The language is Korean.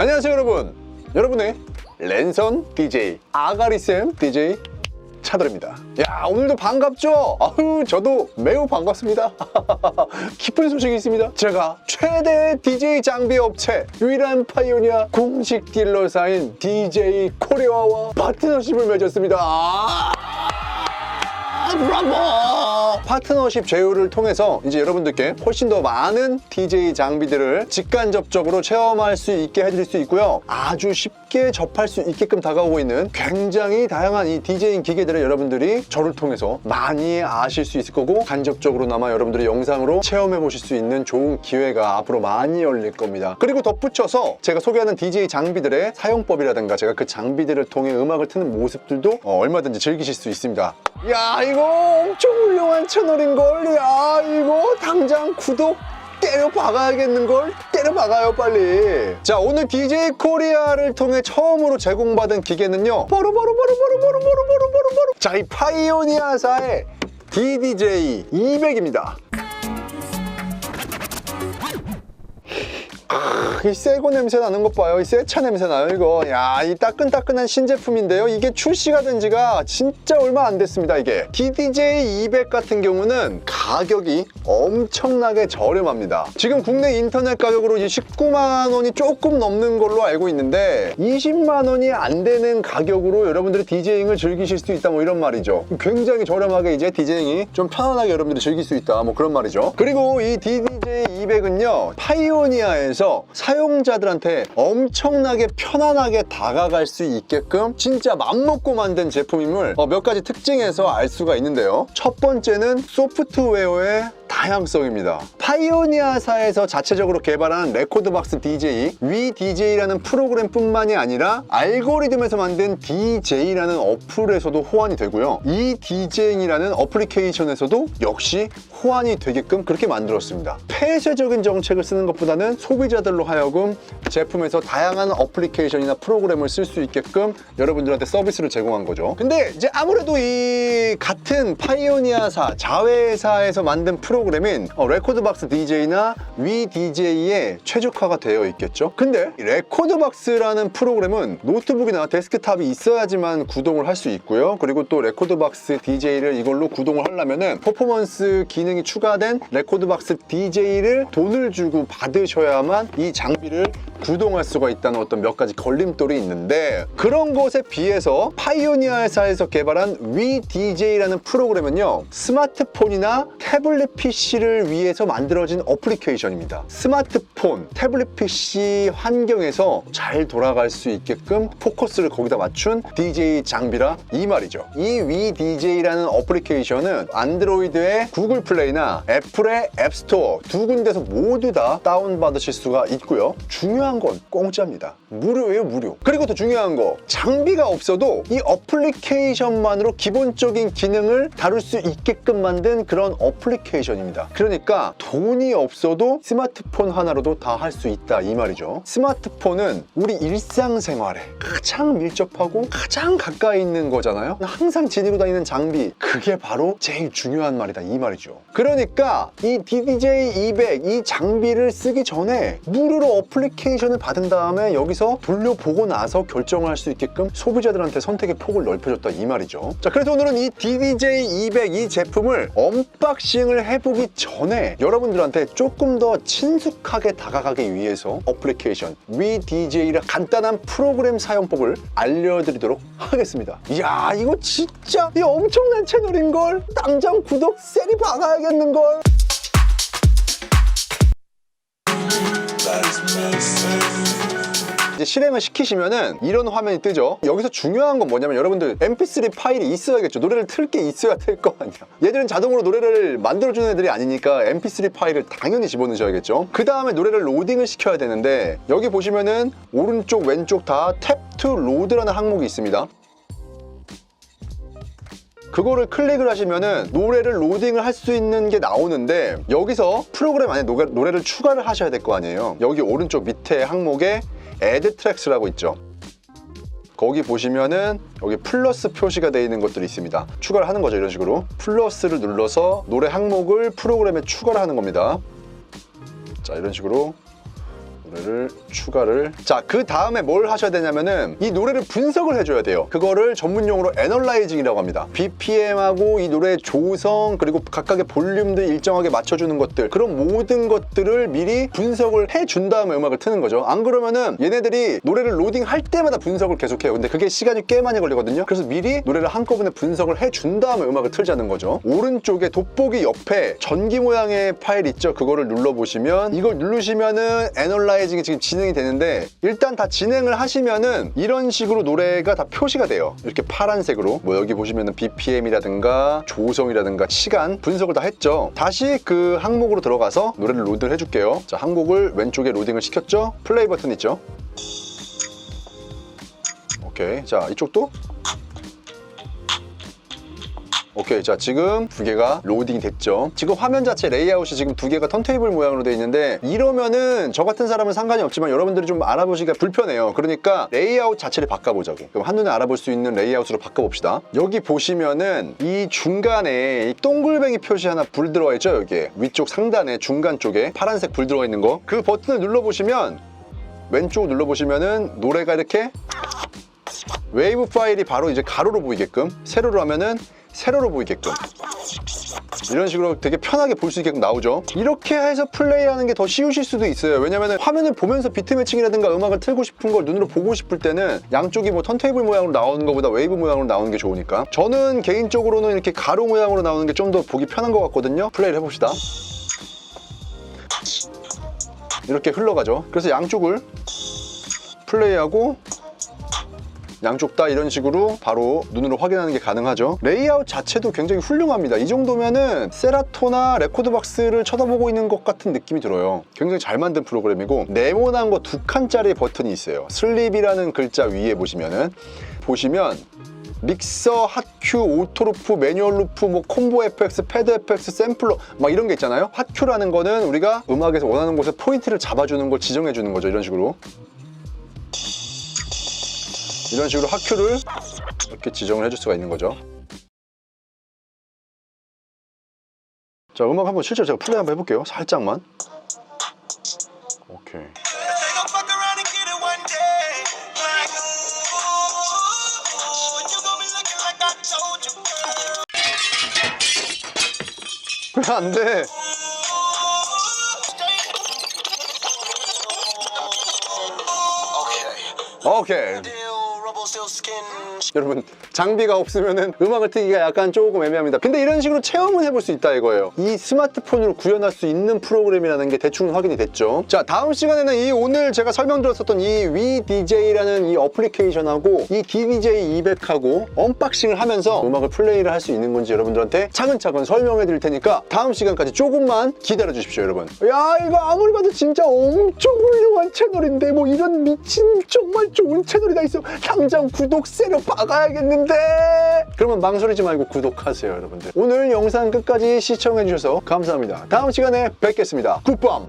안녕하세요 여러분. 여러분의 랜선 DJ 아가리쌤 DJ 차돌입니다. 야 오늘도 반갑죠? 아유 저도 매우 반갑습니다. 기쁜 소식이 있습니다. 제가 최대 DJ 장비 업체 유일한 파이오니아 공식 딜러사인 DJ 코리아와 파트너십을 맺었습니다. 아, 브라보! 파트너십 제휴를 통해서 이제 여러분들께 훨씬 더 많은 DJ 장비들을 직간접적으로 체험할 수 있게 해드릴 수 있고요. 아주 쉽게 접할 수 있게끔 다가오고 있는 굉장히 다양한 이 DJing 기계들을 여러분들이 저를 통해서 많이 아실 수 있을 거고 간접적으로나마 여러분들이 영상으로 체험해 보실 수 있는 좋은 기회가 앞으로 많이 열릴 겁니다. 그리고 덧붙여서 제가 소개하는 DJ 장비들의 사용법이라든가 제가 그 장비들을 통해 음악을 트는 모습들도 어, 얼마든지 즐기실 수 있습니다. 야 이거 엄청 훌륭한 채널인걸 야 이거 당장 구독 때려 박아야겠는걸? 때려 박아요 빨리. 자 오늘 DJ 코리아를 통해 처음으로 제공받은 기계는요. 바로 바로 바로 바로 바로 바로 바로 바로 바로. 자이 파이오니아사의 DDJ 200입니다 이 새고 냄새 나는 것 봐요. 이 새차 냄새 나요, 이거. 야, 이 따끈따끈한 신제품인데요. 이게 출시가 된 지가 진짜 얼마 안 됐습니다, 이게. DDJ 200 같은 경우는 가격이 엄청나게 저렴합니다. 지금 국내 인터넷 가격으로 이 19만 원이 조금 넘는 걸로 알고 있는데 20만 원이 안 되는 가격으로 여러분들이 디제잉을 즐기실 수 있다 뭐 이런 말이죠. 굉장히 저렴하게 이제 디제잉이 좀 편안하게 여러분들이 즐길 수 있다 뭐 그런 말이죠. 그리고 이 DDJ 200은요. 파이오니아에서 사용자들한테 엄청나게 편안하게 다가갈 수 있게끔 진짜 맘먹고 만든 제품임을 어, 몇 가지 특징에서 알 수가 있는데요. 첫 번째는 소프트웨어의 다양성입니다. 파이오니아사에서 자체적으로 개발한 레코드박스 DJ, 위 DJ라는 프로그램뿐만이 아니라 알고리즘에서 만든 DJ라는 어플에서도 호환이 되고요. 이 DJ이라는 어플리케이션에서도 역시 호환이 되게끔 그렇게 만들었습니다. 폐쇄적인 정책을 쓰는 것보다는 소비자들로 하여금 제품에서 다양한 어플리케이션이나 프로그램을 쓸 수 있게끔 여러분들한테 서비스를 제공한 거죠. 근데 이제 아무래도 이 같은 파이오니아사, 자회사에서 만든 프로그램 인 어, 레코드박스 DJ나 위 DJ에 최적화가 되어 있겠죠. 근데 이 레코드박스라는 프로그램은 노트북이나 데스크탑이 있어야지만 구동을 할 수 있고요. 그리고 또 레코드박스 DJ를 이걸로 구동을 하려면은 퍼포먼스 기능이 추가된 레코드박스 DJ를 돈을 주고 받으셔야만 이 장비를 구동할 수가 있다는 어떤 몇 가지 걸림돌이 있는데 그런 것에 비해서 파이오니아사에서 개발한 위 DJ라는 프로그램은요 스마트폰이나 태블릿 PC를 위해서 만들어진 어플리케이션입니다. 스마트폰, 태블릿 PC 환경에서 잘 돌아갈 수 있게끔 포커스를 거기다 맞춘 DJ 장비라 이 말이죠. 이 위 DJ라는 어플리케이션은 안드로이드의 구글 플레이나 애플의 앱스토어 두 군데서 모두 다 다운받으실 수가 있고요. 중요한 건 공짜입니다. 무료예요, 무료. 그리고 더 중요한 거 장비가 없어도 이 어플리케이션만으로 기본적인 기능을 다룰 수 있게끔 만든 그런 어플리케이션입니다. 그러니까 돈이 없어도 스마트폰 하나로도 다 할 수 있다 이 말이죠. 스마트폰은 우리 일상생활에 가장 밀접하고 가장 가까이 있는 거잖아요. 항상 지니고 다니는 장비 그게 바로 제일 중요한 말이다 이 말이죠. 그러니까 이 DDJ 200 이 장비를 쓰기 전에 무료로 어플리케이션 을 받은 다음에 여기서 돌려보고 나서 결정할 수 있게끔 소비자들한테 선택의 폭을 넓혀줬다 이 말이죠. 자 그래서 오늘은 이 DDJ 200 이 제품을 언박싱을 해보기 전에 여러분들한테 조금 더 친숙하게 다가가기 위해서 어플리케이션 위 DJ의 간단한 프로그램 사용법을 알려드리도록 하겠습니다. 이야 이거 진짜 이 엄청난 채널인걸 당장 구독 세리 박아야겠는걸 이제 실행을 시키시면은 이런 화면이 뜨죠. 여기서 중요한 건 뭐냐면 여러분들 MP3 파일이 있어야겠죠. 노래를 틀 게 있어야 될 거 아니야. 얘들은 자동으로 노래를 만들어주는 애들이 아니니까 MP3 파일을 당연히 집어넣으셔야겠죠. 그 다음에 노래를 로딩을 시켜야 되는데 여기 보시면은 오른쪽 왼쪽 다 탭 투 로드라는 항목이 있습니다. 그거를 클릭을 하시면은 노래를 로딩을 할 수 있는 게 나오는데 여기서 프로그램 안에 노래, 노래를 추가를 하셔야 될 거 아니에요. 여기 오른쪽 밑에 항목에 Tracks라고 있죠. 거기 보시면은 여기 플러스 표시가 되어 있는 것들이 있습니다. 추가를 하는 거죠, 이런 식으로. 플러스를 눌러서 노래 항목을 프로그램에 추가를 하는 겁니다. 자, 이런 식으로 노래를 추가를. 자 그 다음에 뭘 하셔야 되냐면은 이 노래를 분석을 해줘야 돼요. 그거를 전문용어로 애널라이징이라고 합니다. BPM하고 이 노래의 조성 그리고 각각의 볼륨들 일정하게 맞춰주는 것들 그런 모든 것들을 미리 분석을 해준 다음에 음악을 트는 거죠. 안 그러면은 얘네들이 노래를 로딩할 때마다 분석을 계속해요. 근데 그게 시간이 꽤 많이 걸리거든요. 그래서 미리 노래를 한꺼번에 분석을 해준 다음에 음악을 틀자는 거죠. 오른쪽에 돋보기 옆에 전기 모양의 파일 있죠? 그거를 눌러보시면 이걸 누르시면은 애널라이 징이 지금 진행이 되는데 일단 다 진행을 하시면은 이런 식으로 노래가 다 표시가 돼요. 이렇게 파란색으로. 뭐 여기 보시면은 BPM이라든가 조성이라든가 시간 분석을 다 했죠. 다시 그 항목으로 들어가서 노래를 로드를 해줄게요. 자 항목을 왼쪽에 로딩을 시켰죠? 플레이 버튼 있죠? 오케이. 자 이쪽도 오케이 자 지금 두 개가 로딩이 됐죠. 지금 화면 자체 레이아웃이 지금 두 개가 턴테이블 모양으로 되어 있는데 이러면은 저 같은 사람은 상관이 없지만 여러분들이 좀 알아보시기가 불편해요. 그러니까 레이아웃 자체를 바꿔보자고. 그럼 한눈에 알아볼 수 있는 레이아웃으로 바꿔봅시다. 여기 보시면은 이 중간에 이 동글뱅이 표시 하나 불 들어와 있죠 여기에. 위쪽 상단에 중간 쪽에 파란색 불 들어가 있는 거. 그 버튼을 눌러보시면 왼쪽 눌러보시면은 노래가 이렇게 웨이브 파일이 바로 이제 가로로 보이게끔 세로로 하면은 세로로 보이게끔. 이런 식으로 되게 편하게 볼 수 있게끔 나오죠. 이렇게 해서 플레이하는 게 더 쉬우실 수도 있어요. 왜냐면 화면을 보면서 비트 매칭이라든가 음악을 틀고 싶은 걸 눈으로 보고 싶을 때는 양쪽이 뭐 턴테이블 모양으로 나오는 것보다 웨이브 모양으로 나오는 게 좋으니까. 저는 개인적으로는 이렇게 가로 모양으로 나오는 게 좀 더 보기 편한 것 같거든요. 플레이를 해봅시다. 이렇게 흘러가죠. 그래서 양쪽을 플레이하고 양쪽 다 이런 식으로 바로 눈으로 확인하는 게 가능하죠 레이아웃 자체도 굉장히 훌륭합니다 이 정도면은 세라토나 레코드박스를 쳐다보고 있는 것 같은 느낌이 들어요 굉장히 잘 만든 프로그램이고 네모난 거 두 칸짜리 버튼이 있어요 슬립이라는 글자 위에 보시면은 보시면 믹서, 핫큐, 오토루프, 매뉴얼 루프, 뭐 콤보 FX, 패드 FX, 샘플러 막 이런 게 있잖아요. 핫큐라는 거는 우리가 음악에서 원하는 곳에 포인트를 잡아주는 걸 지정해 주는 거죠. 이런 식으로. 이런 식으로 핫큐를 이렇게 지정을 해줄 수가 있는 거죠. 자, 음악 한번 실제로 제가 플레이 한번 해볼게요. 살짝만. 오케이. 왜 안 돼? Okay. 오케이. 여러분 장비가 없으면은 음악을 트기가 약간 조금 애매합니다. 근데 이런 식으로 체험은 해볼 수 있다 이거예요. 이 스마트폰으로 구현할 수 있는 프로그램이라는 게 대충 확인이 됐죠. 자 다음 시간에는 이 오늘 제가 설명드렸었던 이 WeDJ라는 이 어플리케이션하고 이 DDJ200하고 언박싱을 하면서 음악을 플레이를 할 수 있는 건지 여러분들한테 차근차근 설명해 드릴 테니까 다음 시간까지 조금만 기다려 주십시오 여러분. 야 이거 아무리 봐도 진짜 엄청 훌륭한 채널인데 뭐 이런 미친 정말 좋은 채널이 다 있어. 당장 구독 세려 박아야겠는데? 그러면 망설이지 말고 구독하세요 여러분들. 오늘 영상 끝까지 시청해 주셔서 감사합니다. 다음 시간에 뵙겠습니다. 굿밤